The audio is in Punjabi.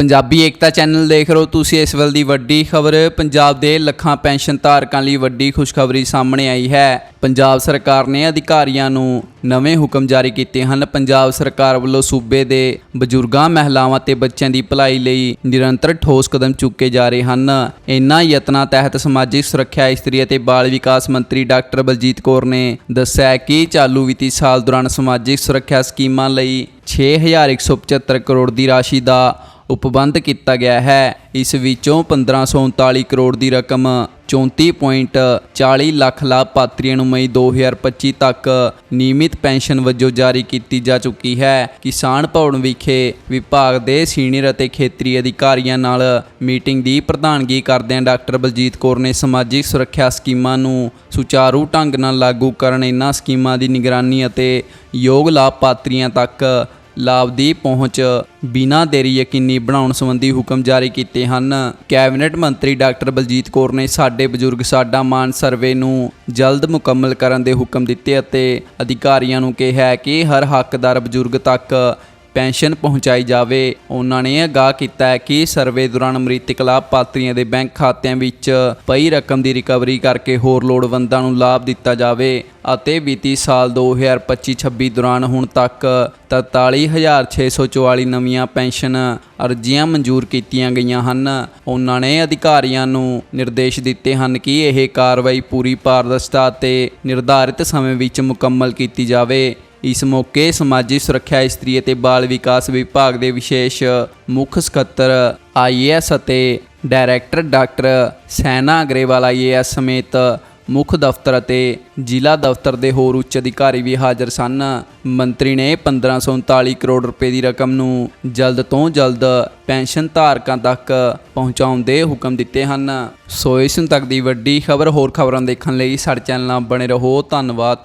ਪੰਜਾਬੀ ਏਕਤਾ ਚੈਨਲ ਦੇਖ ਰਹੇ ਹੋ ਤੁਸੀਂ ਇਸ ਵੇਲੇ ਦੀ ਵੱਡੀ ਖਬਰ। ਪੰਜਾਬ ਦੇ ਲੱਖਾਂ ਪੈਨਸ਼ਨ ਧਾਰਕਾਂ ਲਈ ਵੱਡੀ ਖੁਸ਼ਖਬਰੀ ਸਾਹਮਣੇ ਆਈ ਹੈ। ਪੰਜਾਬ ਸਰਕਾਰ ਨੇ ਅਧਿਕਾਰੀਆਂ ਨੂੰ ਨਵੇਂ ਹੁਕਮ ਜਾਰੀ ਕੀਤੇ ਹਨ। ਪੰਜਾਬ ਸਰਕਾਰ ਵੱਲੋਂ ਸੂਬੇ ਦੇ ਬਜ਼ੁਰਗਾਂ, ਮਹਿਲਾਵਾਂ ਤੇ ਬੱਚਿਆਂ ਦੀ ਭਲਾਈ ਲਈ ਨਿਰੰਤਰ ਠੋਸ ਕਦਮ ਚੁੱਕੇ ਜਾ ਰਹੇ ਹਨ। ਇਨ੍ਹਾਂ ਯਤਨਾਂ ਤਹਿਤ ਸਮਾਜਿਕ ਸੁਰੱਖਿਆ, ਇਸਤਰੀ ਅਤੇ ਬਾਲ ਵਿਕਾਸ ਮੰਤਰੀ ਡਾਕਟਰ ਬਲਜੀਤ ਕੌਰ ਨੇ ਦੱਸਿਆ ਕਿ ਚਾਲੂ ਵਿੱਤੀ ਸਾਲ ਦੌਰਾਨ ਸਮਾਜਿਕ ਸੁਰੱਖਿਆ ਸਕੀਮਾਂ ਲਈ 6175 ਕਰੋੜ ਦੀ ਰਾਸ਼ੀ ਦਾ ਉਪਬੰਧ ਕੀਤਾ ਗਿਆ ਹੈ। ਇਸ ਵਿੱਚੋਂ 1539 ਕਰੋੜ ਦੀ ਰਕਮ 34.40 ਲੱਖ ਲਾਭਪਾਤਰੀਆਂ ਨੂੰ ਮਈ 2025 ਤੱਕ ਨਿਯਮਿਤ ਪੈਨਸ਼ਨ ਵਜੋਂ ਜਾਰੀ ਕੀਤੀ ਜਾ ਚੁੱਕੀ ਹੈ। ਕਿਸਾਨ ਭਵਨ ਵਿਖੇ ਵਿਭਾਗ ਦੇ ਸੀਨੀਅਰ ਅਤੇ ਖੇਤਰੀ ਅਧਿਕਾਰੀਆਂ ਨਾਲ ਮੀਟਿੰਗ ਦੀ ਪ੍ਰਧਾਨਗੀ ਕਰਦਿਆਂ ਡਾਕਟਰ ਬਲਜੀਤ ਕੌਰ ਨੇ ਸਮਾਜਿਕ ਸੁਰੱਖਿਆ ਸਕੀਮਾਂ ਨੂੰ ਸੁਚਾਰੂ ਢੰਗ ਨਾਲ ਲਾਗੂ ਕਰਨ ਇਹਨਾਂ ਸਕੀਮਾਂ ਦੀ ਨਿਗਰਾਨੀ ਅਤੇ ਯੋਗ ਲਾਭਪਾਤਰੀਆਂ ਤੱਕ ਲਾਭ ਦੀ ਪਹੁੰਚ ਬਿਨਾਂ ਦੇਰੀ ਯਕੀਨੀ ਬਣਾਉਣ ਸੰਬੰਧੀ ਹੁਕਮ ਜਾਰੀ ਕੀਤੇ ਹਨ। ਕੈਬਨਿਟ ਮੰਤਰੀ ਡਾਕਟਰ ਬਲਜੀਤ ਕੌਰ ਨੇ ਸਾਡੇ ਬਜ਼ੁਰਗ ਸਾਡਾ ਮਾਨ ਸਰਵੇ ਨੂੰ ਜਲਦ ਮੁਕੰਮਲ ਕਰਨ ਦੇ ਹੁਕਮ ਦਿੱਤੇ ਅਤੇ ਅਧਿਕਾਰੀਆਂ ਨੂੰ ਕਿਹਾ ਕਿ ਹਰ ਹੱਕਦਾਰ ਬਜ਼ੁਰਗ ਤੱਕ ਪੈਨਸ਼ਨ ਪਹੁੰਚਾਈ ਜਾਵੇ। ਉਹਨਾਂ ਨੇ ਅਗਾਹ ਕੀਤਾ ਹੈ ਕਿ ਸਰਵੇ ਦੌਰਾਨ ਮ੍ਰਿਤਕ ਲਾਭਪਾਤਰੀਆਂ ਦੇ ਬੈਂਕ ਖਾਤਿਆਂ ਵਿੱਚ ਪਈ ਰਕਮ ਦੀ ਰਿਕਵਰੀ ਕਰਕੇ ਹੋਰ ਲੋੜਵੰਦਾਂ ਨੂੰ ਲਾਭ ਦਿੱਤਾ ਜਾਵੇ ਅਤੇ ਵਿੱਤੀ ਸਾਲ 2025-26 ਦੌਰਾਨ ਹੁਣ ਤੱਕ 43644 ਨਵੀਆਂ ਪੈਨਸ਼ਨ ਅਰਜ਼ੀਆਂ ਮਨਜ਼ੂਰ ਕੀਤੀਆਂ ਗਈਆਂ ਹਨ। ਉਹਨਾਂ ਨੇ ਅਧਿਕਾਰੀਆਂ ਨੂੰ ਨਿਰਦੇਸ਼ ਦਿੱਤੇ ਹਨ ਕਿ ਇਹ ਕਾਰਵਾਈ ਪੂਰੀ ਪਾਰਦਰਸ਼ਤਾ ਅਤੇ ਨਿਰਧਾਰਿਤ ਸਮੇਂ ਵਿੱਚ ਮੁਕੰਮਲ ਕੀਤੀ ਜਾਵੇ। ਇਸ ਮੌਕੇ ਸਮਾਜੀ ਸੁਰੱਖਿਆ, ਇਸਤਰੀ ਅਤੇ ਬਾਲ ਵਿਕਾਸ ਵਿਭਾਗ ਦੇ ਵਿਸ਼ੇਸ਼ ਮੁੱਖ ਸਕੱਤਰ ਆਈਏਐਸ ਅਤੇ director doctor Sena Agarwal IAS ਸਮੇਤ ਮੁੱਖ ਦਫ਼ਤਰ ਅਤੇ ਜ਼ਿਲ੍ਹਾ ਦਫ਼ਤਰ ਦੇ ਹੋਰ ਉੱਚ ਅਧਿਕਾਰੀ ਵੀ ਹਾਜ਼ਰ ਸਨ। ਮੰਤਰੀ ਨੇ 1539 ਕਰੋੜ ਰੁਪਏ ਦੀ ਰਕਮ ਨੂੰ ਜਲਦ ਤੋਂ ਜਲਦ ਪੈਨਸ਼ਨ ਧਾਰਕਾਂ ਤੱਕ ਪਹੁੰਚਾਉਣ ਦੇ ਹੁਕਮ ਦਿੱਤੇ ਹਨ। ਸੋ ਇਸ ਤੱਕ ਦੀ ਵੱਡੀ ਖਬਰ ਹੋਰ ਖਬਰਾਂ ਦੇਖਣ ਲਈ ਸਾਡੇ ਚੈਨਲ ਨਾਲ ਬਣੇ ਰਹੋ। ਧੰਨਵਾਦ।